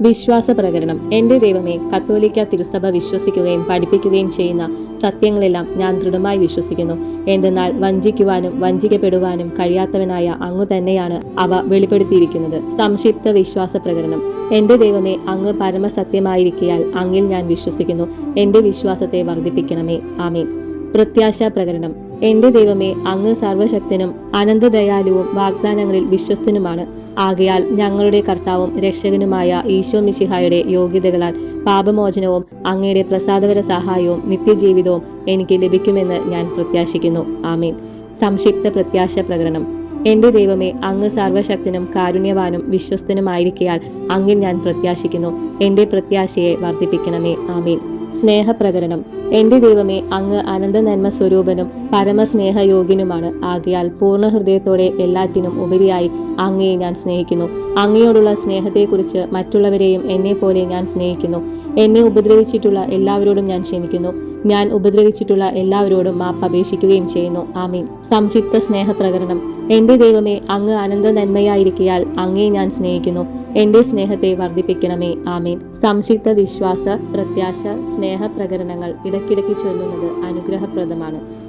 വിശ്വാസ പ്രകരണം എന്റെ ദൈവമേ കത്തോലിക്ക തിരുസഭ വിശ്വസിക്കുകയും പഠിപ്പിക്കുകയും ചെയ്യുന്ന സത്യങ്ങളെല്ലാം ഞാൻ ദൃഢമായി വിശ്വസിക്കുന്നു. എന്തെന്നാൽ വഞ്ചിക്കുവാനും വഞ്ചിക്കപ്പെടുവാനും കഴിയാത്തവനായ അങ്ങു തന്നെയാണ് അവ വെളിപ്പെടുത്തിയിരിക്കുന്നത്. സംക്ഷിപ്ത വിശ്വാസ പ്രകരണം എന്റെ ദൈവമേ അങ്ങ് പരമസത്യമായിരിക്കയാൽ അങ്ങിൽ ഞാൻ വിശ്വസിക്കുന്നു. എന്റെ വിശ്വാസത്തെ വർദ്ധിപ്പിക്കണമേ. ആമേ പ്രത്യാശ പ്രകരണം എന്റെ ദൈവമേ അങ്ങ് സർവശക്തനും അനന്തദയാലുവും വാഗ്ദാനങ്ങളിൽ വിശ്വസ്തനുമാണ്. ആകയാൽ ഞങ്ങളുടെ കർത്താവും രക്ഷകനുമായ ഈശോ മിശിഹായുടെ യോഗ്യതകളാൽ പാപമോചനവും അങ്ങയുടെ പ്രസാദപര സഹായവും നിത്യജീവിതവും എനിക്ക് ലഭിക്കുമെന്ന് ഞാൻ പ്രത്യാശിക്കുന്നു. ആമീൻ. സംക്ഷിപ്ത പ്രത്യാശ പ്രകടനം. എന്റെ ദൈവമേ അങ്ങ് സർവശക്തനും കാരുണ്യവാനും വിശ്വസ്തനുമായിരിക്കയാൽ അങ്ങിൽ ഞാൻ പ്രത്യാശിക്കുന്നു. എന്റെ പ്രത്യാശയെ വർദ്ധിപ്പിക്കണമേ. ആമീൻ. സ്നേഹപ്രകരണം എന്റെ ദൈവമേ അങ്ങ് അനന്ത നന്മ സ്വരൂപനും പരമസ്നേഹയോഗ്യനുമാണ് ആകയാൽ പൂർണ ഹൃദയത്തോടെ എല്ലാറ്റിനും ഉപരിയായി അങ്ങയെ ഞാൻ സ്നേഹിക്കുന്നു. അങ്ങയോടുള്ള സ്നേഹത്തെക്കുറിച്ച് മറ്റുള്ളവരെയും എന്നെ പോലെ ഞാൻ സ്നേഹിക്കുന്നു. എന്നെ ഉപദ്രവിച്ചിട്ടുള്ള എല്ലാവരോടും ഞാൻ ക്ഷമിക്കുന്നു. ഞാൻ ഉപദ്രവിച്ചിട്ടുള്ള എല്ലാവരോടും മാപ്പ് അപേക്ഷിക്കുകയും ചെയ്യുന്നു. ആമീൻ. സംക്ഷിപ്ത സ്നേഹപ്രകരണം എന്റെ ദൈവമേ അങ്ങ് അനന്ത നന്മയായിരിക്കയാൽ അങ്ങയെ ഞാൻ സ്നേഹിക്കുന്നു. എന്റെ സ്നേഹത്തെ വർദ്ധിപ്പിക്കണമേ. ആമീൻ. സംശുദ്ധ വിശ്വാസ പ്രത്യാശ സ്നേഹ പ്രകരണങ്ങൾ ഇടയ്ക്കിടയ്ക്ക് ചൊല്ലുന്നത് അനുഗ്രഹപ്രദമാണ്.